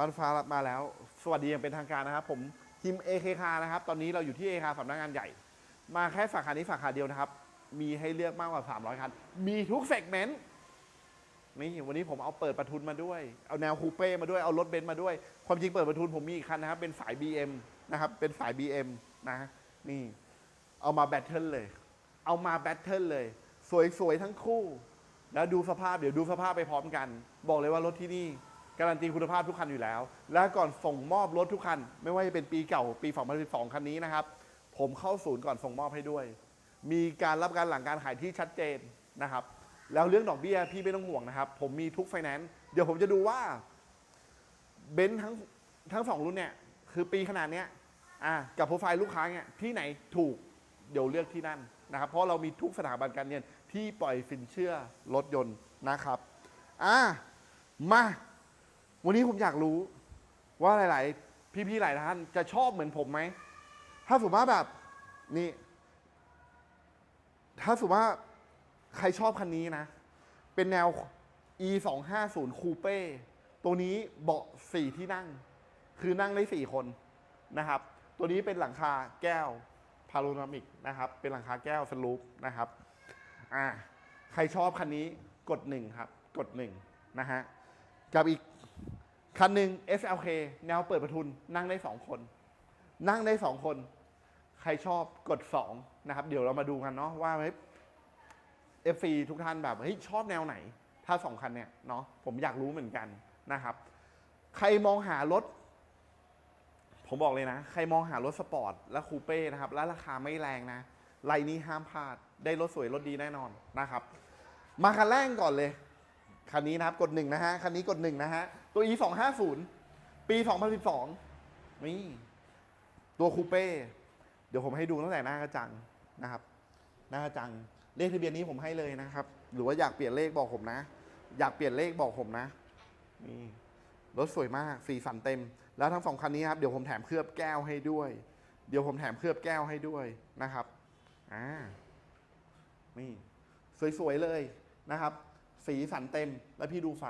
บ้านฟ้ามาแล้ว สวัสดีอย่างเป็นทางการนะครับ ผมทีม AKK นะครับ ตอนนี้เราอยู่ที่ AKK สำนักงานใหญ่ มาแค่สาขานี้สาขาเดียวนะครับ มีให้เลือกมากกว่า 300 คัน มีทุกเซกเมนต์ นี่วันนี้ผมเอาเปิดประทุนมาด้วย เอาแนวคูเป้มาด้วย เอารถเบนซ์มาด้วย ความจริงเปิดประทุนผมมีอีกคันนะครับ เป็นสาย BM นะครับ เป็นสาย BM นะ นี่ เอามาแบทเทิลเลย เอามาแบทเทิลเลย สวยๆทั้งคู่ แล้วดูสภาพ เดี๋ยวดูสภาพไปพร้อมกัน บอกเลยว่ารถที่นี่ การันตีคุณภาพทุกคันอยู่แล้ว และก่อนส่งมอบรถทุกคัน ไม่ว่าจะเป็นปีเก่าปี 2012 คันนี้นะครับ ผมเข้าศูนย์ก่อนส่งมอบให้ด้วย มีการรับการหลังการขายที่ชัดเจนนะครับ แล้วเรื่องดอกเบี้ยพี่ไม่ต้องห่วงนะครับ ผมมีทุกไฟแนนซ์ เดี๋ยวผมจะดูว่าเบนซ์ทั้งทั้งสองรุ่นเนี่ยคือปีขนาดเนี้ยอะกับโปรไฟล์ลูกค้าเนี่ยที่ไหนถูกเดี๋ยวเลือกที่นั่นนะครับ เพราะเรามีทุกสถาบันการเงินที่ปล่อยสินเชื่อรถยนต์นะครับ อะมา วันนี้ผมอยากรู้ว่าหลาย ๆ พี่ ๆ หลายท่านจะชอบเหมือนผมไหม ถ้าสมมติว่าแบบนี่ ถ้าสมมติว่าใครชอบคันนี้นะ เป็นแนว e 2 5 0 Coupe ตัวนี้เบาะสี่ที่นั่ง คือนั่งได้สี่คนนะครับ ตัวนี้เป็นหลังคาแก้วพาโ o นามิกนะครับ เป็นหลังคาแก้วสลูปนะครับ อ่า ใครชอบคันนี้กดหนึ่งครับ กดหนึ่งนะฮะ กับอีก คันหนึ่ง SLK แนวเปิดประทุนนั่งได้สองคน นั่งได้สองคน ใครชอบกดสองนะครับ เดี๋ยวเรามาดูกันเนาะว่าเฮ้ย FC ทุกท่านแบบเฮ้ยชอบแนวไหน ถ้าสองคันเนี่ยเนาะผมอยากรู้เหมือนกันนะครับ ใครมองหารถ ผมบอกเลยนะ ใครมองหารถสปอร์ตและคูเป้นะครับ และราคาไม่แรงนะไลน์นี้ห้ามพลาด ได้รถสวยรถดีแน่นอนนะครับ มาคันแรกก่อนเลย คันนี้นะครับกดหนึ่งนะฮะคันนี้กดหนึ่งนะฮะตัว e 2 5 0ปี2012นี่ตัวคูเป้เดี๋ยวผมให้ดูตั้งแต่หน้ากระจังนะครับหน้ากระจังเลขทะเบียนนี้ผมให้เลยนะครับ หรือว่าอยากเปลี่ยนเลขบอกผมนะ อยากเปลี่ยนเลขบอกผมนะนี่รถสวยมากสีสันเต็ม แล้วทั้งสองคันนี้ครับเดี๋ยวผมแถมเคลือบแก้วให้ด้วย เดี๋ยวผมแถมเคลือบแก้วให้ด้วยนะครับอ่านี่สวยๆเลยนะครับ สีสันเต็มแล้วพี่ดูไฟ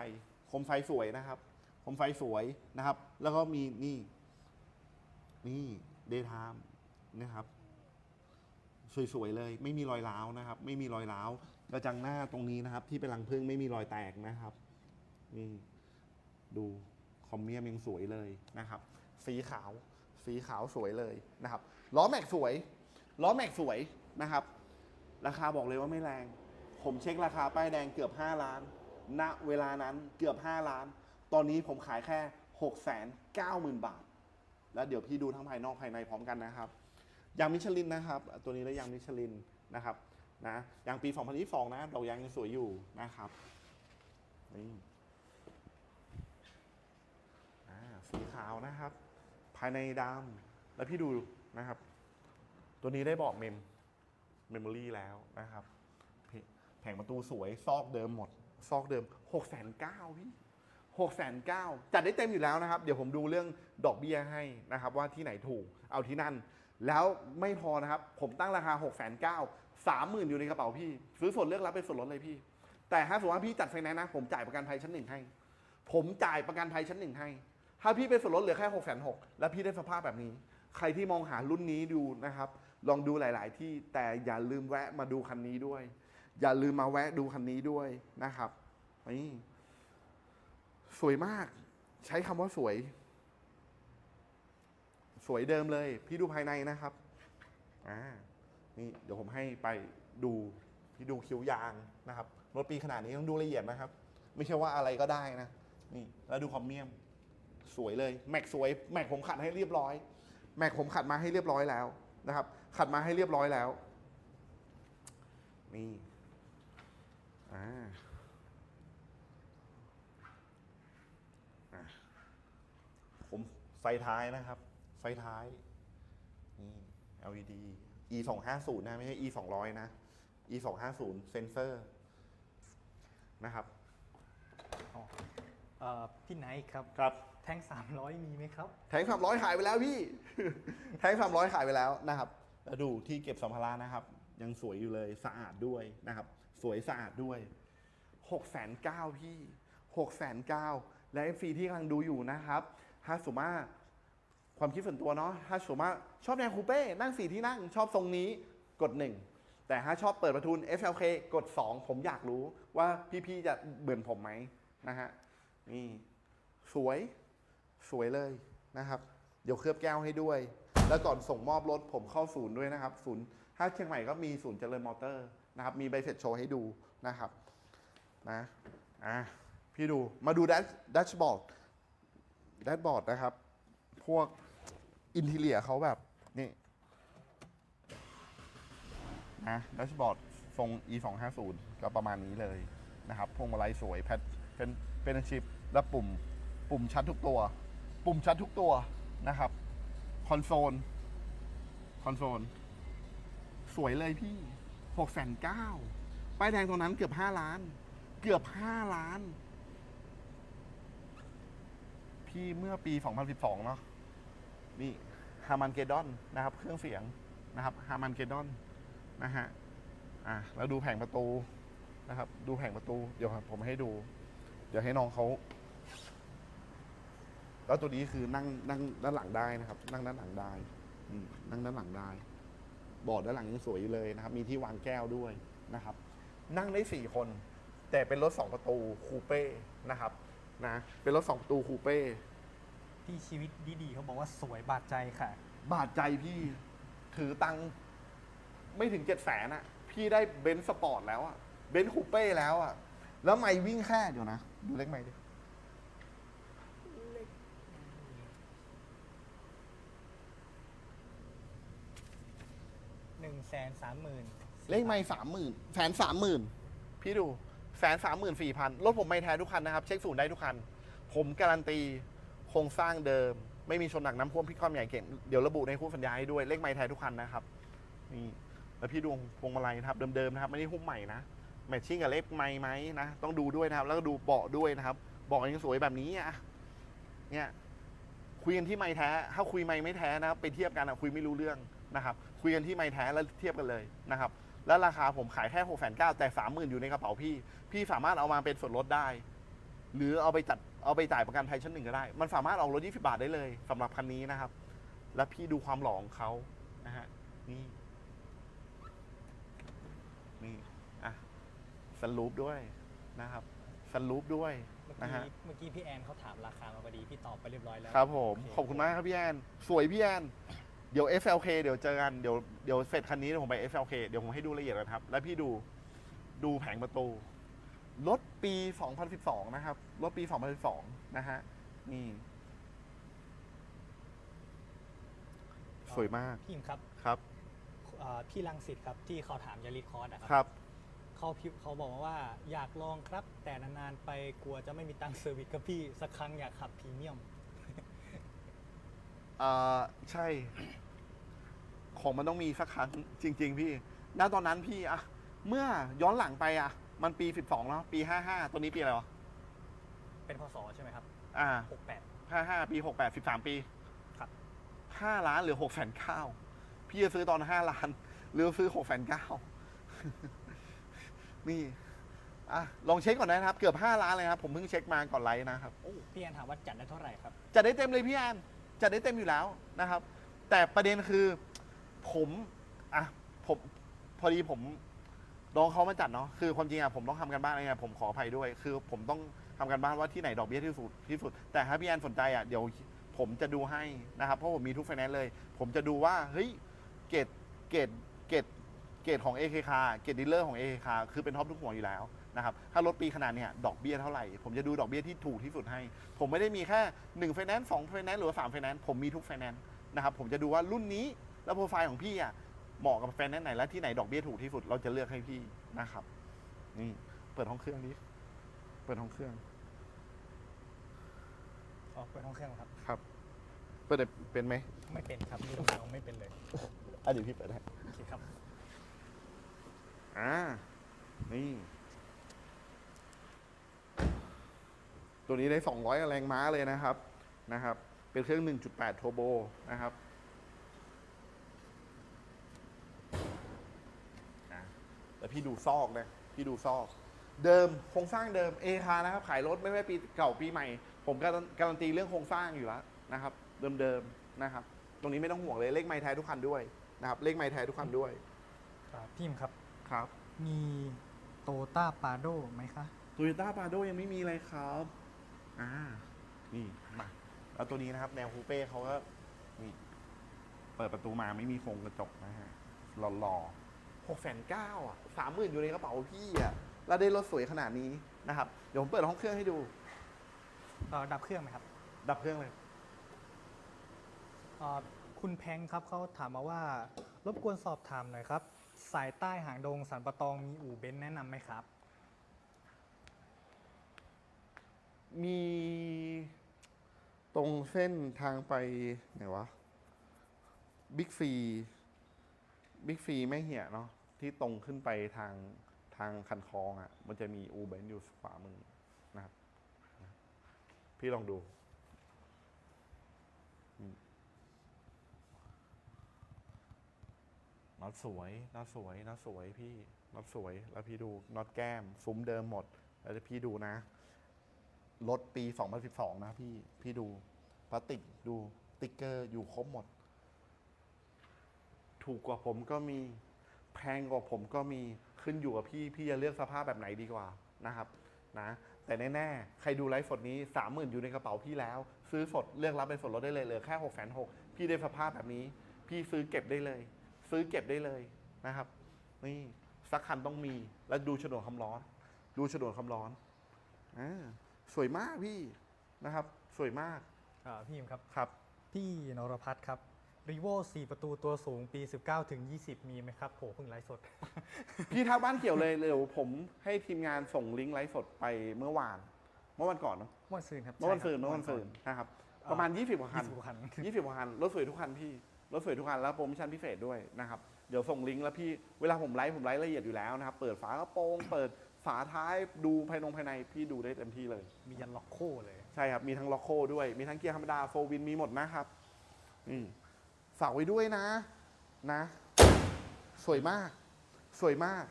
คมไฟสวยนะครับคมไฟสวยนะครับ แล้วก็มีนี่ นี่เดย์ไทม์นะครับ สวยๆเลย ไม่มีรอยร้าวนะครับ ไม่มีรอยร้าวกระจังหน้าตรงนี้นะครับ ที่เป็นรังพึ่งไม่มีรอยแตกนะครับ นี่ ดูคอมเมียมยังสวยเลยนะครับ สีขาว สีขาวสวยเลยนะครับล้อแม็กสวยล้อแม็กสวยนะครับ ราคาบอกเลยว่าไม่แรง ผมเช็คราคาป้ายแดงเกือบ 5 ล้าน ณ เวลานั้นเกือบ 5 ล้าน ตอนนี้ผมขายแค่ 6 9 0 0 0 0 บาท แล้วเดี๋ยวพี่ดูทั้งภายนอกภายในพร้อมกันนะครับ ยางมิชลินนะครับ ตัวนี้แล้วยางมิชลินนะครับ นะ ยางปี 2022 นะดอกยางยังสวยอยู่นะครับ นี่สีขาวนะครับ ภายในดำแล้วพี่ดูนะครับ ตัวนี้ได้บอกเมมเมมโมรี่แล้วนะครับ แผงประตูสวยซอกเดิมหมด ซอกเดิม6กแสนเก้าพี่หกแสนเก้าจัดได้เต็มอยู่แล้วนะครับ เดี๋ยวผมดูเรื่องดอกเบี้ยให้นะครับ ว่าที่ไหนถูกเอาที่นั่น แล้วไม่พอนะครับ ผมตั้งราคา6กแสนเก้าสามหมื่นอยู่ในกระเป๋าพี่ ซื้อส่วนเลือกรับเป็นส่วนลดเลยพี่ แต่ถ้าสมมติว่าพี่จัดไฟแนนซ์นะ ผมจ่ายประกันภัยชั้นหนึ่งให้ ผมจ่ายประกันภัยชั้นหนึ่งให้ ถ้าพี่เป็นส่วนลดเหลือแค่6กแสนหกแล้วพี่ได้สภาพแบบนี้ ใครที่มองหารุ่นนี้ดูนะครับ ลองดูหลาย ๆ ที่แต่อย่าลืมแวะมาดูคันนี้ด้วย อย่าลืมมาแวะดูคันนี้ด้วยนะครับนี่สวยมาก ใช้คำว่าสวย สวยเดิมเลย พี่ดูภายในนะครับอ่านี่เดี๋ยวผมให้ไปดูพี่ดูคิ้วยางนะครับรถปีขนาดนี้ต้องดูละเอียดนะครับ ไม่ใช่ว่าอะไรก็ได้นะ นี่ แล้วดูคอมเมียม สวยเลย แม็กสวย แม็กผมขัดให้เรียบร้อย แม็กผมขัดมาให้เรียบร้อยแล้วนะครับ ขัดมาให้เรียบร้อยแล้ว นี่ อ่าอะผมไฟท้ายนะครับ ไฟท้ายนี่ LED e 2 5 0นะ ไม่ใช่ e 2 0 0นะ e 2 5 0เซนเซอร์นะครับอ๋อเอ่อพี่ไนท์ครับครับ แท่ง300 มีไหมครับ แทงสามร้อยขายไปแล้วพี่ แทงสามร้อยขายไปแล้วนะครับแล้วดูที่เก็บสัมภาระนะครับ ยังสวยอยู่เลยสะอาดด้วยนะครับ สวยสะอาดด้วยหกแสนเก้าพี่หกแสนเก้าและ FC ที่กำลังดูอยู่นะครับถ้าสม่าความคิดส่วนตัวเนาะถ้าสม่าชอบแนวคูเป้ นั่งสี่ที่นั่ง ชอบทรงนี้กด 1 แต่ถ้าชอบเปิดประทุน FLK กด 2 ผมอยากรู้ว่าพี่ๆจะเบื่อผมไหมนะฮะนี่สวยสวยเลยนะครับ เดี๋ยวเคลือบแก้วให้ด้วย แล้วก่อนส่งมอบรถผมเข้าศูนย์ด้วยนะครับ ศูนย์ถ้าเชียงใหม่ก็มีศูนย์เจริญมอเตอร์ นะครับมีใบเสร็จโชว์ให้ดูนะครับนะอะพี่ดูมาดูดัชบอร์ดดัชบอร์ดนะครับ พวกอินเทเลียเขาแบบนี่นะดัชบอร์ดทรง e 2 5 0ก็ประมาณนี้เลยนะครับพวงมาลัยสวยแพทเป็นเป็นชิปและปุ่มปุ่มชัดทุกตัว ปุ่มชัดทุกตัวนะครับคอนโซลคอนโซลสวยเลยพี่ หกแสนเก้าป้ายแดงตรงนั้นเกือบห้าล้าน เกือบห้าล้าน พี่เมื่อปี 2012 เนาะนี่ฮามันเกดอนนะครับ เครื่องเสียงนะครับฮามันเกดอนนะฮะอะแล้วดูแผงประตูนะครับ ดูแผงประตู เดี๋ยวผมให้ดู เดี๋ยวให้น้องเขาแล้วตัวนี้คือนั่งนั่งด้านหลังได้นะครับ นั่งด้านหลังได้อืมนั่งด้านหลังได้ บอร์ดด้านหลังยังสวยอยู่เลยนะครับ มีที่วางแก้วด้วยนะครับ นั่งได้สี่คน แต่เป็นรถสองประตูคูเป้นะครับนะเป็นรถสองประตูคูเป้ที่ชีวิตดีๆเขาบอกว่าสวยบาดใจค่ะ บาดใจพี่ถือตังค์ไม่ถึงเจ็ดแสนอะพี่ได้เบนซ์สปอร์ตแล้วอะเบนซ์คูเป้แล้วอะแล้วไม่วิ่งแค่เดี๋ยวนะ ดูเล็กไม่ดิ นึ่งแสนสามหมื่นเลขไม่สามหมื่นแสนสามหมื่นพี่ดูแสนสามหมื่นสี่พันรถผมไม่แท้ทุกคันนะครับ เช็คศูนย์ได้ทุกคัน ผมการันตีโครงสร้างเดิม ไม่มีชนหนักน้ำท่วมพลิกคว่ำใหญ่เก่งเดี๋ยวระบุในคู่สัญญาให้ด้วยเลขไม่แท้ทุกคันนะครับนี่แล้วพี่ดูพวงมาลัยนะครับเดิมๆนะครับไม่ได้หุ้มใหม่นะแมทชิ่งกับเลขไม่ไหมนะต้องดูด้วยนะครับ แล้วก็ดูเบาะด้วยนะครับเบาะยังสวยแบบนี้อะเนี่ยคุยกันที่ไม่แท้ ถ้าคุยไม่ไม่แท้นะครับไปเทียบกันอะคุยไม่รู้เรื่อง นะครับคุยกันที่ไม่แท้แล้วเทียบกันเลยนะครับแล้วราคาผมขายแค่หกแสนเก้าแต่สามหมื่นอยู่ในกระเป๋าพี่ พี่สามารถเอามาเป็นส่วนลดได้ หรือเอาไปจัดเอาไปจ่ายประกันภัยชั้นหนึ่งก็ได้ มันสามารถออกรถ20บาทได้เลยสำหรับคันนี้นะครับ แล้วพี่ดูความหล่อของเขานะฮะนี่นี่อะสลูปด้วยนะครับสลูปด้วยเมื่อนะกี้ฮะเมื่อกี้พี่แอนเขาถามราคามาพอดีพี่ตอบไปเรียบร้อยแล้วครับผมโเขอบคุณมากครับพี่แอนสวยพี่แอน เดี๋ยว FLK เดี๋ยวเจอกันเดี๋ยวเดี๋ยวเสร็จคันนี้เดี๋ยวผมไป FLK เดี๋ยวผมให้ดูละเอียดกันครับ แล้วพี่ดูดูแผงประตู รถปี 2012 นะครับ รถปี 2012 นะฮะ นี่ สวยมาก พี่อิมครับครับ เอ่อพี่ลังสิตครับที่เขาถามยาริคอร์ดอะครับ เขาพิมพ์เขาบอกมาว่าอยากลองครับ แต่นานๆไปกลัวจะไม่มีตังค์เซอร์วิสครับพี่สักครั้งอยากขับพรีเมียม เอ่อ ใช่ ของมันต้องมีสักครั้งจริง ๆ พี่ณตอนนั้นพี่อะเมื่อย้อนหลังไปอะมันปี 12 แล้ว ปี 55 ตัวนี้ปีอะไรวะ เป็นพศใช่ไหมครับ อ่า 68 55 ปี 68 13 ปีครับ5ล้านหรือ6แสนเก้าพี่จะซื้อตอน 5 ล้าน หรือซื้อ6แสนเก้านี่อะลองเช็คก่อนนะครับ เกือบ 5 ล้านเลยครับ ผมเพิ่งเช็คมาก่อนไลฟ์นะครับโอ้พี่แอนถามว่าจัดได้เท่าไหร่ครับ จัดได้เต็มเลยพี่แอนจัดได้เต็มอยู่แล้วนะครับ แต่ประเด็นคือ ผมอะผมพอดีผมน้องเขามาจัดเนาะคือความจริงอะผมต้องทำกันบ้านอะไรเงี้ยผมขออภัยด้วย คือผมต้องทำกันบ้านว่าที่ไหนดอกเบี้ยที่สุดที่สุด แต่ถ้าพี่แอนสนใจอะเดี๋ยวผมจะดูให้นะครับ เพราะผมมีทุกไฟแนนซ์เลย ผมจะดูว่าเฮ้ยเกรดเกรดเกรดเกรดของ AK คาเกรดดีลเลอร์ของ AK คาคือเป็นท็อปทุกหัวอยู่แล้วนะครับถ้ารถปีขนาดเนี้ยดอกเบี้ยเท่าไหร่ ผมจะดูดอกเบี้ยที่ถูกที่สุดให้ ผมไม่ได้มีแค่1ไฟแนนซ์2ไฟแนนซ์หรือว่า3ไฟแนนซ์ผมมีทุกไฟแนนซ์นะครับผมจะดูว่ารุ่นนี้ แล้วโปรไฟล์ของพี่อะเหมาะกับไฟแนนซ์ไหนและที่ไหนดอกเบี้ยถูกที่สุดเราจะเลือกให้พี่นะครับ นี่เปิดห้องเครื่องนี้เปิดห้องเครื่องออกเปิดห้องเครื่องครับ ครับ เปิดได้เป็นไหมไม่เป็นครับนี่ตรงกลางไม่เป็นเลยอะเดี๋ยวพี่เปิดให้โอเคครับอ่านี่ ตัวนี้ได้ 200 แรงม้าเลยนะครับนะครับ เป็นเครื่อง 1.8 โทโบนะครับอะ แล้วพี่ดูซอกนะพี่ดูซอก เดิมโครงสร้างเดิมเอคานะครับขายรถไม่ว่าปีเก่าปีใหม่ ผมการันการันตีเรื่องโครงสร้างอยู่แล้วนะครับ เดิมๆนะครับ ตรงนี้ไม่ต้องห่วงเลยเลขไม้แท้ทุกคันด้วยนะครับเลขไม้แท้ทุกคันด้วยครับพี่อิมครับครับ มีโตต้าปาโดไหมคะโตโยต้าปาโดยังไม่มีเลยครับอ่านี่มาแล้วตัวนี้นะครับแนวคูเป้เขาก็นี่เปิดประตูมาไม่มีโครงกระจกนะฮะหล่อๆ หกแสนเก้าอะสามหมื่นอยู่ในกระเป๋าพี่อะแล้วได้รถสวยขนาดนี้นะครับ เดี๋ยวผมเปิดห้องเครื่องให้ดู เอ่อดับเครื่องไหมครับดับเครื่องเลย เอ่อคุณแพงครับเขาถามมาว่า รบกวนสอบถามหน่อยครับ สายใต้หางดงสันปะตองมีอู่เบนซ์แนะนำไหมครับ มีตรงเส้นทางไปไหนวะบิ๊กซี บิ๊กซีไม่เหี้ยเนาะที่ตรงขึ้นไปทางทางคันคลองอะ่ะ มันจะมีอูเบนอยู่ขวามือนะครับ พี่ลองดู น็อตสวยน็อตสวยน็อตสวยพี่น็อตสวย แล้วพี่ดูน็อตแก้ม ซุ้มเดิมหมด แล้วพี่ดูนะ รถปี 2012 นะพี่ พี่ดูพลาสติกดูติ๊กเกอร์อยู่ครบหมด ถูกกว่าผมก็มี แพงกว่าผมก็มีขึ้นอยู่กับพี่ พี่จะเลือกสภาพแบบไหนดีกว่านะครับนะแต่แน่ๆ ใครดูไลฟ์สดนี้ 30,000 อยู่ในกระเป๋าพี่แล้ว ซื้อสดเลือกรับเป็นส่วนลดได้เลยเหลือแค่6 6 0 0 0พี่ได้สภาพแบบนี้ พี่ซื้อเก็บได้เลย ซื้อเก็บได้เลยนะครับ นี่สักคันต้องมีแล้วดูโฉนดคำร้อน ดูโฉนดคำร้อนอ่าสวยมากพี่นะครับ สวยมากเอ่อพี่อิมครับครับ พี่นรพัฒน์ครับ รีโว4ประตูตัวสูงปี 19ถึง20 มีไหมครับโหเพิ่งไลฟ์สด พี่ทักบ้านเกี่ยวเลยเดี๋ยวผมให้ทีมงานส่งลิงก์ไลฟ์สดไปเมื่อวาน เมื่อวันก่อนเนอะเมื่อวันซืนครับเมื่อวันใช่ซืคนบเมื่อวันซืนนะครับประมาณ 20กว่าคัน20กว่าคัน 20กว่าคันรถสวยทุกคันพี่รถสวยทุกคันแล้วโปรโมชั่นพิเศษด้วยนะครับเดี๋ยวส่งลิงก์แล้วพี่เวลาผมไลฟ์ผมไลฟ์ละเอียดอยู่แล้วนะครับเปิดฝากระโปรงเปิดฝาท้ายดูภายนงภายในพี่ดูได้เต็มที่เลย มียันล็อกโคเลย ใช่ครับมีทั้งล็อกโคด้วยมีทั้งเกียร์ธรรมดาโฟวินมีหมดนะครับอืม ฝากไว้ด้วยนะนะ สวยมาก สวยมาก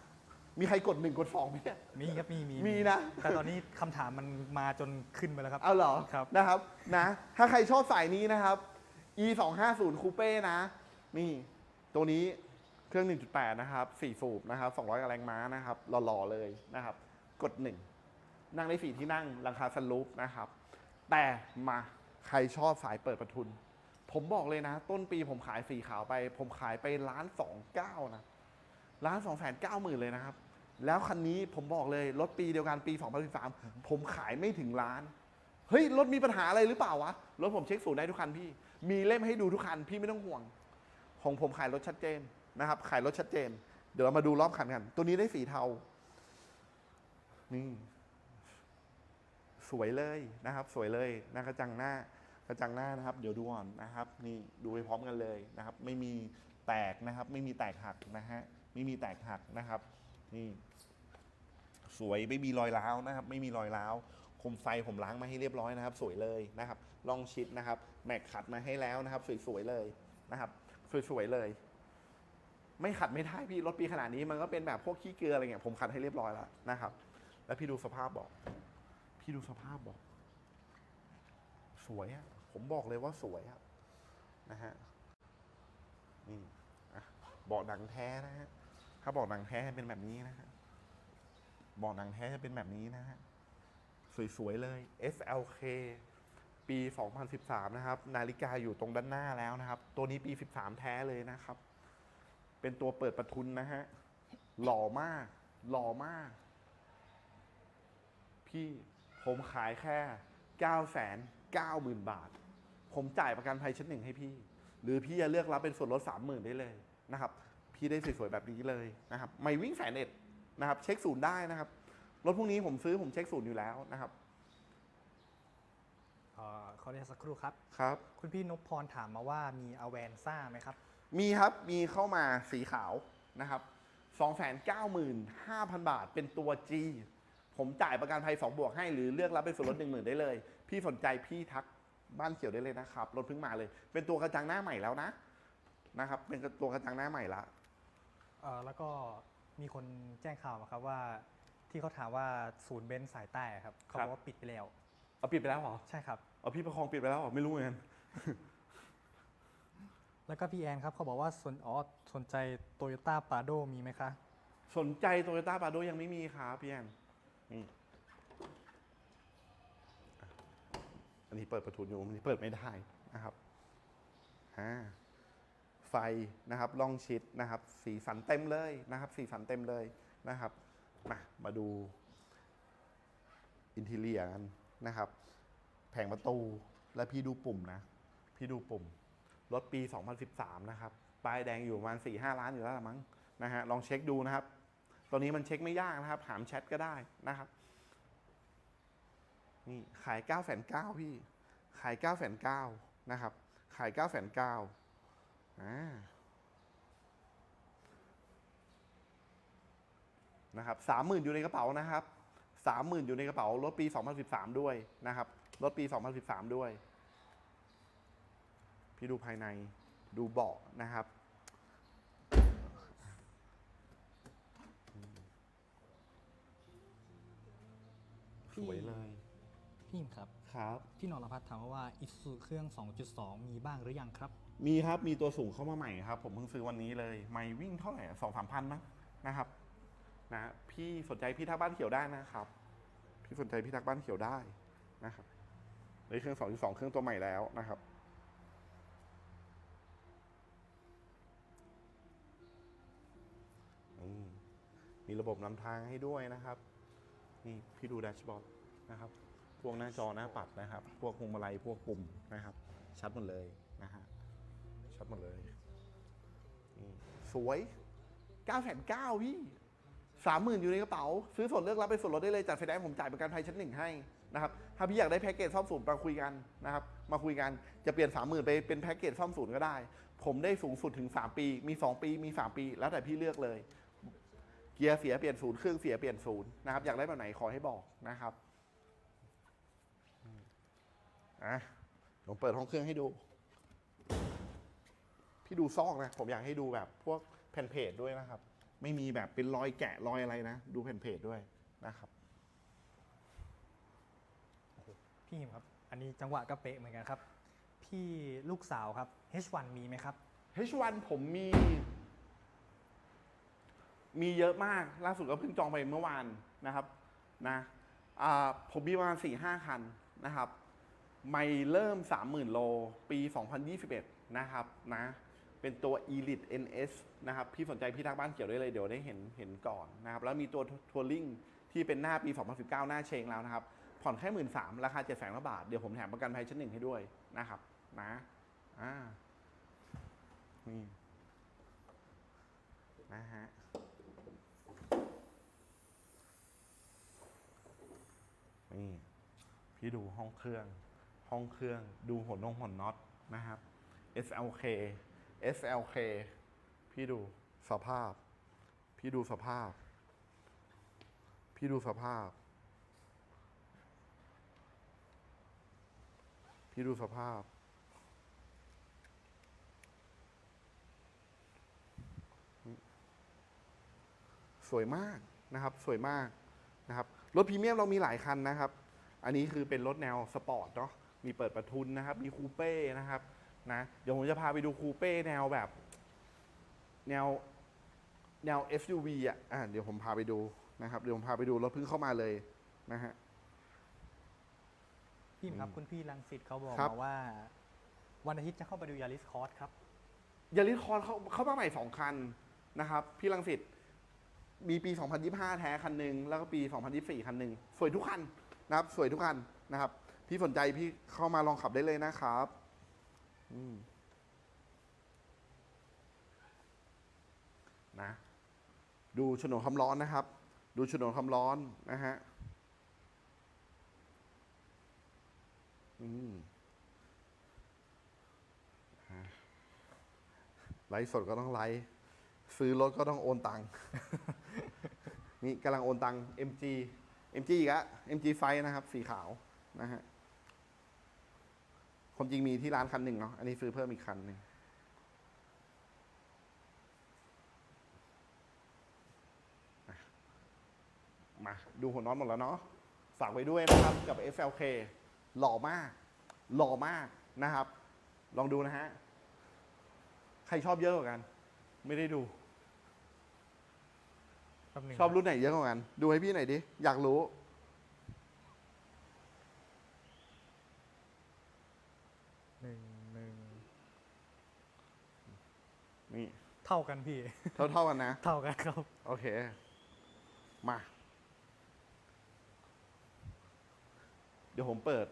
มีใครกดหนึ่งกดสองไหมเนี่ย มีครับมีมีมีนะ แต่ตอนนี้คำถามมันมาจนขึ้นไปแล้วครับเอาเหรอครับ นะครับ นะ ถ้าใครชอบสายนี้นะครับ e 2 5 0 Coupe นะ นี่ ตัวนี้เครื่อง 1.8 นะครับ 4 สูบนะครับ 200กว่าแรงม้านะครับ หล่อๆเลยนะครับ กด 1 นั่งได้สี่ที่นั่งราคาสลูปนะครับ แต่มาใครชอบสายเปิดประทุน ผมบอกเลยนะ ต้นปีผมขายสีขาวไป ผมขายไปล้านสองเก้านะล้านสองแสนเก้าหมื่นเลยนะครับ แล้วคันนี้ผมบอกเลยรถปีเดียวกันปี 2013 ผมขายไม่ถึงล้าน เฮ้ย รถมีปัญหาอะไรหรือเปล่าวะ รถผมเช็คศูนย์ได้ทุกคันพี่ มีเล่มให้ดูทุกคันพี่ไม่ต้องห่วง ของผมขายรถชัดเจนนะครับ ขายรถชัดเจน เดี๋ยวเรามาดูรอบคันกัน ตัวนี้ได้สีเทา นี่ สวยเลยนะครับ สวยเลยนะกระจังหน้า กระจังหน้านะครับ เดี๋ยวดูก่อนนะครับ นี่ดูไปพร้อมกันเลยนะครับ ไม่มีแตกนะครับ ไม่มีแตกหักนะฮะไม่มีแตกหักนะครับ นี่ สวยไม่มีรอยร้าวนะครับ ไม่มีรอยร้าวคมไฟผมล้างมาให้เรียบร้อยนะครับ สวยเลยนะครับลองชิดนะครับ แม็กขัดมาให้แล้วนะครับ สวยๆเลยนะครับ สวยๆเลย ไม่ขัดไม่ได้พี่รถปีขนาดนี้มันก็เป็นแบบพวกขี้เกลืออะไรเงี้ยผมขัดให้เรียบร้อยแล้วนะครับ แล้วพี่ดูสภาพบอก พี่ดูสภาพบอก สวยอะ ผมบอกเลยว่าสวยอะนะฮะนี่เบาะหนังแท้นะฮะถ้าเบาะหนังแท้เป็นแบบนี้นะฮะเบาะหนังแท้จะเป็นแบบนี้นะฮะสวยๆเลย SLK ปี 2013 นะครับ นาฬิกาอยู่ตรงด้านหน้าแล้วนะครับ ตัวนี้ปี 13 แท้เลยนะครับ เป็นตัวเปิดประทุนนะฮะ หล่อมาก หล่อมาก พี่ผมขายแค่9 9 0 0 0 0 บาท ผมจ่ายประกันภัยชั้นหนึ่งให้พี่ หรือพี่จะเลือกรับเป็นส่วนลด 30,000 ได้เลยนะครับ พี่ได้สวยๆแบบนี้เลยนะครับไม่วิ่งแสนเอ็ดนะครับ เช็คศูนย์ได้นะครับ รถพวกนี้ผมซื้อผมเช็คศูนย์อยู่แล้วนะครับเอ่อขอเรียนสักครู่ครับ ครับ คุณพี่นพพรถามมาว่ามีอเวนซ่าไหมครับ มีครับ มีเข้ามาสีขาวนะครับ 295,000 บาทเป็นตัว G ผมจ่ายประกันภัย2บวกให้หรือเลือกรับเป็นส่วนลด10,000ได้เลย พี่สนใจพี่ทักบ้านเขียวได้เลยนะครับรถเพิ่งมาเลย เป็นตัวกระจังหน้าใหม่แล้วนะนะครับ เป็นตัวกระจังหน้าใหม่ละเอ่อแล้วก็มีคนแจ้งข่าวมาครับว่าที่เขาถามว่าศูนย์เบนซ์สายใต้อะครับเขาบอกว่าปิดไปแล้ว เอาปิดไปแล้วเหรอใช่ครับ เอาพี่ประคองปิดไปแล้วเหรอไม่รู้เหมือนกันแล้วก็พี่แอนครับเขาบอกว่าสนอ๋อสนใจโตโยต้าปาโดมีไหมคะ สนใจโตโยต้าปาโดยังไม่มีครับพี่แอน นี่อันนี้เปิดประทุนอยู่อันนี้เปิดไม่ได้นะครับอ่าไฟนะครับล่องชิดนะครับ สีสันเต็มเลยนะครับ สีสันเต็มเลยนะครับ มามาดูอินทีเลียกันนะครับ แผงประตูและพี่ดูปุ่มนะ พี่ดูปุ่มรถปี 2013 นะครับ ป้ายแดงอยู่ประมาณ4-5 ล้านอยู่แล้วมั้งนะฮะลองเช็คดูนะครับ ตอนนี้มันเช็คไม่ยากนะครับ ถามแชทก็ได้นะครับ นี่ขาย9 9 0 0 0พี่ ขาย9 9 0 0 0นะครับ ขาย9 9 0 0 0อ่านะครับสามหมื่นอยู่ในกระเป๋านะครับสามหมื่นอยู่ในกระเป๋ารถปี 2013 ด้วยนะครับรถปี 2013 ด้วย พี่ดูภายในดูเบาะนะครับ สพี่วยเลย พี่อิมครับ ครับ พี่นรพัฒน์ถามมาว่าอิสุเครื่อง 2.2 มีบ้างหรือยังครับ มีครับมีตัวสูงเข้ามาใหม่ครับ ผมเพิ่งซื้อวันนี้เลย ไม่วิ่งเท่าไหร่สองสามพันมั้งนะครับนะพี่สนใจพี่ทักบ้านเขียวได้นะครับ พี่สนใจพี่ทักบ้านเขียวได้นะครับเลยเครื่องสองจุดสองเครื่องตัวใหม่แล้วนะครับนี่มีระบบนำทางให้ด้วยนะครับ นี่พี่ดูแดชบอร์ดนะครับ พวกหน้าจอหน้าปัดนะครับ พวกพวงมาลัยพวกปุ่มนะครับ ชัดหมดเลยนะฮะ ชัดหมดเลยนี่สวย9 9 0 0 0พี่สามหมื่นอยู่ในกระเป๋า ซื้อส่วนเลือกรับไปส่วนลดได้เลยจัดไฟแนนซ์ผมจ่ายประกันภัยชั้นหนึ่งให้นะครับถ้าพี่อยากได้แพ็กเกจซ่อมศูนย์มาคุยกันนะครับมาคุยกันจะเปลี่ยนสามหมื่นไปเป็นแพ็กเกจซ่อมศูนย์ก็ได้ ผมได้สูงสุดถึง 3 ปี มี 2 ปีมี 3 ปี แล้วแต่พี่เลือกเลย เกียร์เสียเปลี่ยนศูนย์เครื่องเสียเปลี่ยนศูนย์นะครับอยากได้แบบไหนขอให้บอกนะครับอะผมเปิดห้องเครื่องให้ดู พี่ดูซอกนะ ผมอยากให้ดูแบบพวกแผ่นเพจด้วยนะครับ ไม่มีแบบเป็นรอยแกะรอยอะไรนะ ดูแผ่นเพจด้วยนะครับพี่อิมครับ อันนี้จังหวะก็เป๊ะเหมือนกันครับ พี่ลูกสาวครับ H1 มีไหมครับ H1 ผมมี มีเยอะมากล่าสุดก็เพิ่งจองไปเมื่อวานนะครับนะผมมีประมาณสี่ห้าคันนะครับไม่เริ่ม 30,000 โล ปี 2021 นะครับนะเป็นตัว Elite NS นะครับ พี่สนใจพี่ทักบ้านเขียวได้เลย เดี๋ยวได้เห็นเห็นก่อนนะครับ แล้วมีตัวทัวริงที่เป็นหน้าปี 2019 หน้าเชงแล้วนะครับ ผ่อนแค่1 3ื่นสามราคา7 0 0 0 0บาท เดี๋ยวผมแถมประกันภัยชั้นหนึ่งให้ด้วยนะครับ นะ อ่า นี่นะฮะ นี่ พี่ดูห้องเครื่อง ห้องเครื่องดูหัวนงหัวน็อตนะครับ SLK SLK พี่ดูสภาพ พี่ดูสภาพ พี่ดูสภาพ พี่ดูสภาพ สวยมากนะครับ สวยมากนะครับ รถพรีเมียมเรามีหลายคันนะครับ อันนี้คือเป็นรถแนวสปอร์ตเนาะมีเปิดประทุนนะครับ มีคูเป้นะครับนะเดี๋ยวผมจะพาไปดูคูเป้แนวแบบ แนวแนว SUV อะอะเดี๋ยวผมพาไปดูนะครับเดี๋ยวผมพาไปดูรถเพิ่งเข้ามาเลยนะฮะ พี่อิมครับคุณพี่รังสิตเขาบอกครับ มาว่า วันอาทิตย์จะเข้าไปดูยาริสคอร์สครับ ยาริสคอนเขาเข้ามาใหม่สองคันนะครับ พี่ลังสิตมีปี 2025 แท้คันหนึ่งแล้วก็ปี 2024 คันหนึ่งสวยทุกคัน นะครับ สวยทุกคันนะครับ พี่สนใจพี่เข้ามาลองขับได้เลยนะครับนะ ดูฉนดความร้อนนะครับ ดูฉนดความร้อนนะฮะอืมไลฟ์สดก็ต้องไลฟ์ซื้อรถก็ต้องโอนตังค์นี่กำลังโอนตังค์ MG MG อีกอะ MG ไฟนะครับ สีขาวนะฮะความจริงมีที่ร้านคันหนึ่งเนาะอันนี้ซื้อเพิ่มอีกคันหนึ่งมาดูหัวน็อตหมดแล้วเนาะฝากไว้ด้วยนะครับกับ SLK หล่อมาก หล่อมากนะครับ ลองดูนะฮะ ใครชอบเยอะกว่ากัน ไม่ได้ดู แป๊บหนึงชอบรุ่นไหนเยอะกว่ากัน ดูให้พี่หน่อยดิ อยากรู้ หนึ่งหนึ่งนี่ เท่ากันพี่ เท่าเท่าๆกันนะ เท่ากันครับ โอเค มา เดี๋ยวผมเปิด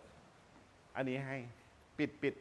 อันนี้ให้ ปิดปิด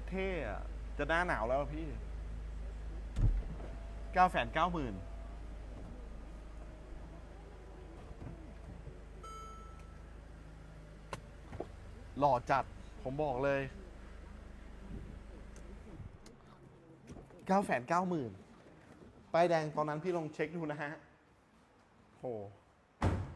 ตรเท่อะจะหน้าหนาวแล้วอะพี่เก้าแสนเก้าหมื่นหล่อจัด ผมบอกเลยเก้าแสนเก้าหมื่นป้ายแดงตอนนั้นพี่ลองเช็คดูนะฮะโห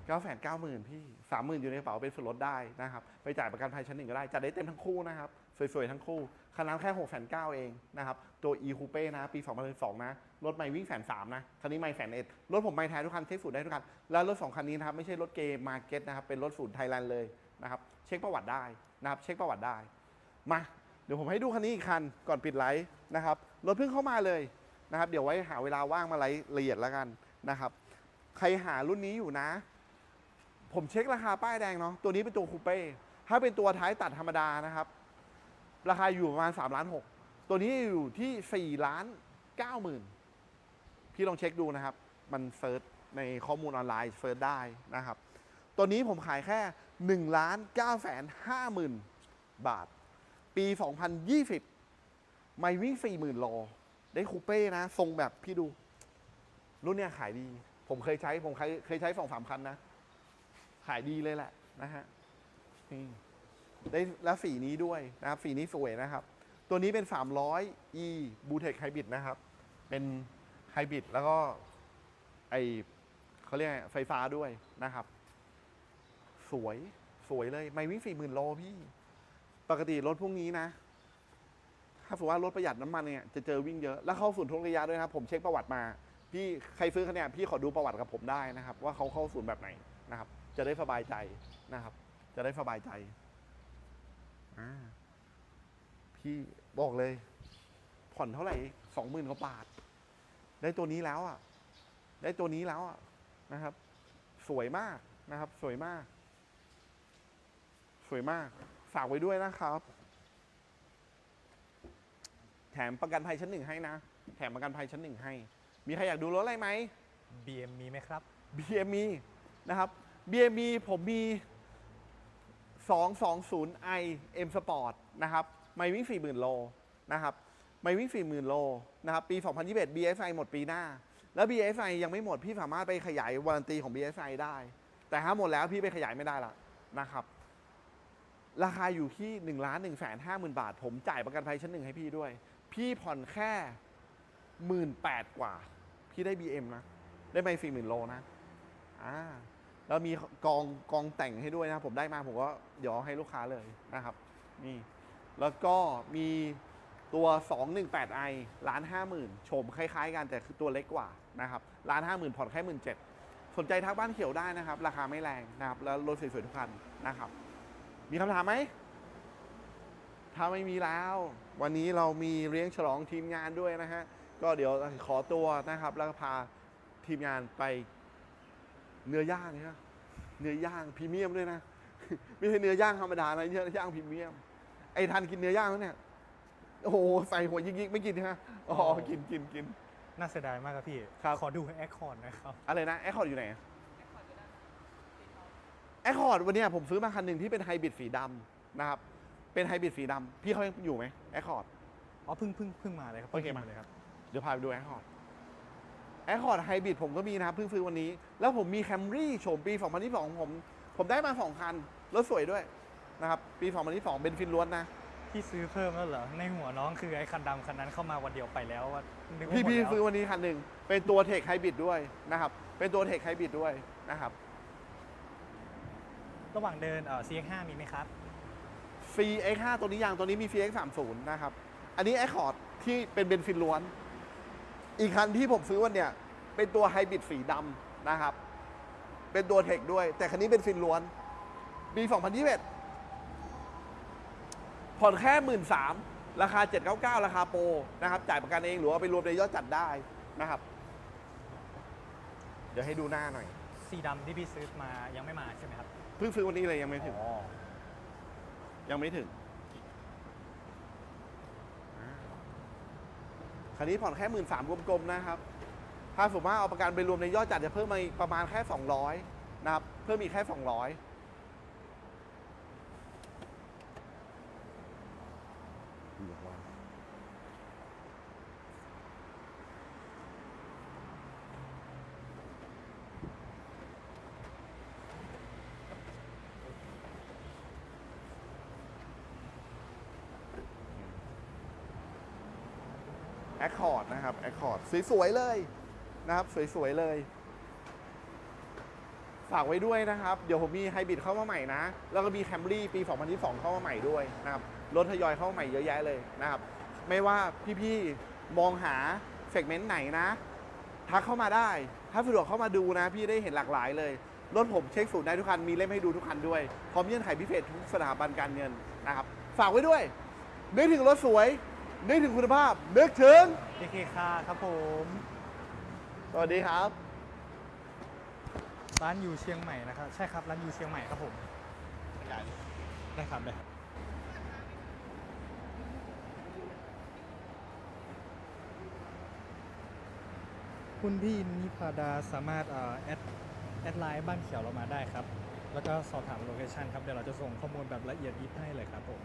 เก้าแสนเก้าหมื่นพี่สามหมื่นอยู่ในกระเป๋าเป็นส่วนลดได้นะครับ ไปจ่ายประกันภัยชั้นหนึ่งก็ได้ จัดได้เต็มทั้งคู่นะครับ สวยๆ ทั้งคู่คันนั้นแค่6กแสนเเองนะครับ ตัว e coupe นะ ปี 2012 นะ รถใหม่วิ่งแสนสามนะ คันนี้ไม่แสนเอ็ดรถผมไม่แท้ทุกคันเช็คสูตรได้ทุกคัน แล้วรถ 2 คันนี้นะครับ ไม่ใช่รถเกมมาร์เก็ตนะครับ เป็นรถศูนย์ไทยแลนด์เลยนะครับ เช็คประวัติได้นะครับ เช็คประวัติได้ มา เดี๋ยวผมให้ดูคันนี้อีกคันก่อนปิดไลฟ์นะครับ รถเพิ่งเข้ามาเลยนะครับ เดี๋ยวไว้หาเวลาว่างมาไลฟ์ละเอียดแล้วกันนะครับ ใครหารุ่นนี้อยู่นะ ผมเช็คราคาป้ายแดงเนาะตัวนี้เป็นตัวคูเป้ถ้าเป็นตัวท้ายตัดธรรมดานะครับ ราคาอยู่ประมาณ3ล้าน6ตัวนี้อยู่ที่4ล้าน9หมื่นพี่ลองเช็คดูนะครับ มันเซิร์ชในข้อมูลออนไลน์เซิร์ชได้นะครับ ตัวนี้ผมขายแค่1ล้าน9แสน5หมื่นบาท ปี 2020 ไม่วิ่ง40,000โลได้คูเป้นะ ทรงแบบพี่ดู รุ่นเนี้ยขายดี ผมเคยใช้ ผมเคยเคยใช้สองสามคันนะ ขายดีเลยแหละนะฮะนี่ได้แล้วสีนี้ด้วยนะครับสีนี้สวยนะครับ ตัวนี้เป็น 300 e b u t e c Hybrid นะครับ เป็นไฮบริดแล้วก็ไอเขาเรียกไงไฟฟ้าด้วยนะครับ สวยสวยเลย ไม่วิ่ง40,000โลพี่ ปกติรถพวกนี้นะ ถ้าสมมติว่ารถประหยัดน้ำมันเนี่ยจะเจอวิ่งเยอะแล้วเข้าศูนย์ทุกระยะด้วยนะครับผมเช็คประวัติมา พี่ใครซื้อคันเนี้ยพี่ขอดูประวัติกับผมได้นะครับ ว่าเขาเข้าศูนย์แบบไหนนะครับ จะได้สบายใจนะครับ จะได้สบายใจอ่าพี่บอกเลย ผ่อนเท่าไหร่สองหมื่นกว่าบาท ได้ตัวนี้แล้วอะ ได้ตัวนี้แล้วอะนะครับ สวยมากนะครับ สวยมาก สวยมาก ฝากไว้ด้วยนะครับ แถมประกันภัยชั้นหนึ่งให้นะ แถมประกันภัยชั้นหนึ่งให้ มีใครอยากดูรถอะไรไหม BM มีไหมครับ BME นะครับ BME ผมมี 220i M Sport นะครับ ไม่วิ่ง40,000 โลนะครับ ไม่วิ่ง40,000 โลนะครับ ปี 2021 BSI หมดปีหน้า แล้ว BSI ยังไม่หมด พี่สามารถไปขยายวารันตีของ BSI ได้ แต่ถ้าหมดแล้วพี่ไปขยายไม่ได้ละนะครับ ราคาอยู่ที่1นึ่งล้านหนึ่งแสนห้าหมื่นบาท ผมจ่ายประกันภัยชั้นหนึ่งให้พี่ด้วย พี่ผ่อนแค่หมื่นแปดกว่า พี่ได้ BM นะ ได้ไปสี่หมื่นโลนะ อ่า แล้วมีกองกองแต่งให้ด้วยนะผมได้มาผมก็เดี๋ยวให้ลูกค้าเลยนะครับนี่แล้วก็มีตัว 218i ล้านห้าหมื่นโฉมคล้ายๆ กันแต่คือตัวเล็กกว่านะครับล้านห้าหมื่นผ่อนแค่หมื่นเจ็ดสนใจทักบ้านเขียวได้นะครับ ราคาไม่แรงนะครับแล้วรถสวยๆทุกคันนะครับ มีคำถามไหมถ้าไม่มีแล้ว วันนี้เรามีเลี้ยงฉลองทีมงานด้วยนะฮะก็เดี๋ยวขอตัวนะครับแล้วก็พาทีมงานไป เนื้อย่างเนี่ยเนื้อย่างพรีเมียมด้วยนะ ไม่ใช่เนื้อย่างธรรมดานะเนื้อย่างพรีเมียม ไอ้ทันกินเนื้อย่างแล้วเนี่ย โอ้โหใส่หัวยิกๆไม่กินนะอ๋อกินกินกิน น่าเสียดายมากครับพี่ ครับ ขอดูแอคคอร์ดนะครับ อะไรนะแอคคอร์ดอยู่ไหนแอคคอร์ดวันเนี้ยผมซื้อมาคันหนึ่งที่เป็นไฮบริดสีดำนะครับ เป็นไฮบริดสีดำพี่เขายังอยู่ไหมแอคคอร์ดอ๋อเพิ่งเพิ่งเพิ่งมาเลยครับโอเคพิ่งมาเลยครับ เดี๋ยวพาไปดูแอคคอร์ด แอคคอร์ดไฮบริดผมก็มีนะครับเพิ่งซื้อวันนี้ แล้วผมมีแคมรี่โฉมปี 2022ของผม ผมได้มาสองคัน รถสวยด้วยนะครับ ปี 2022 เป็นฟินล้วนนะพี่ซื้อเพิ่มแล้วเหรอ ในหัวน้องคือไอ้คันดำคันนั้นเข้ามาวันเดียวไปแล้วว่านึกว่าพี่หมดพี่แล้วซื้อวันนี้คันหนึ่งเป็นตัวเทคไฮบริดด้วยนะครับ เป็นตัวเทคไฮบริดด้วยนะครับ ระหว่างเดินเอ่อ CX5 มีไหมครับ CX5 ตัวนี้ยังตัวนี้มี CX30 นะครับ อันนี้ Accord ที่เป็นเบนซินล้วน อีกคันที่ผมซื้อวันเนี้ยเป็นตัวไฮบริดสีดำนะครับ เป็นตัวเทคด้วย แต่คันนี้เป็นฟินล้วนปี2021ผ่อนแค่หมื่นสามราคา 799 ราคาโปรนะครับ จ่ายประกันเองหรือว่าไปรวมในยอดจัดได้นะครับ เดี๋ยวให้ดูหน้าหน่อย สีดำที่พี่ซื้อมายังไม่มาใช่ไหมครับ เพิ่งซื้อวันนี้เลยยังไม่ถึงอ๋อยังไม่ถึง คันนี้ผ่อนแค่หมื่นสามกลมๆนะครับ ถ้าสมมติว่าเอาประกันไปรวมในยอดจัดจะเพิ่มมาประมาณแค่ 200 นะครับ เพิ่มอีกแค่ 200 แอคคอร์ดนะครับแอคคอร์ดสวยๆเลยนะครับ สวยๆเลย ฝากไว้ด้วยนะครับ เดี๋ยวผมมีไฮบริดเข้ามาใหม่นะ แล้วก็มีแคมรี่ปี 2022 เข้ามาใหม่ด้วยนะครับ รถทยอยเข้ามาใหม่เยอะแยะเลยนะครับ ไม่ว่าพี่ๆ มองหาเซกเมนต์ไหนนะ ทักเข้ามาได้ ถ้าสะดวกเข้ามาดูนะ พี่ได้เห็นหลากหลายเลย รถผมเช็คสูตรได้ทุกคัน มีเล่มให้ดูทุกคันด้วย พร้อมเงื่อนไขพิเศษทุกสถาบันการเงินนะครับ ฝากไว้ด้วยนึกถึงรถสวย นึกถึงคุณภาพ นึกถึง AK คาครับผม สวัสดีครับ ร้านอยู่เชียงใหม่นะครับ ใช่ครับ ร้านอยู่เชียงใหม่ครับผม ได้ครับได้ครับ คุณพี่นิพาดาสามารถเอ่อแอดแอดไลน์บ้านเขียวเรามาได้ครับ แล้วก็สอบถามโลเคชันครับ เดี๋ยวเราจะส่งข้อมูลแบบละเอียดยิบให้เลยครับผม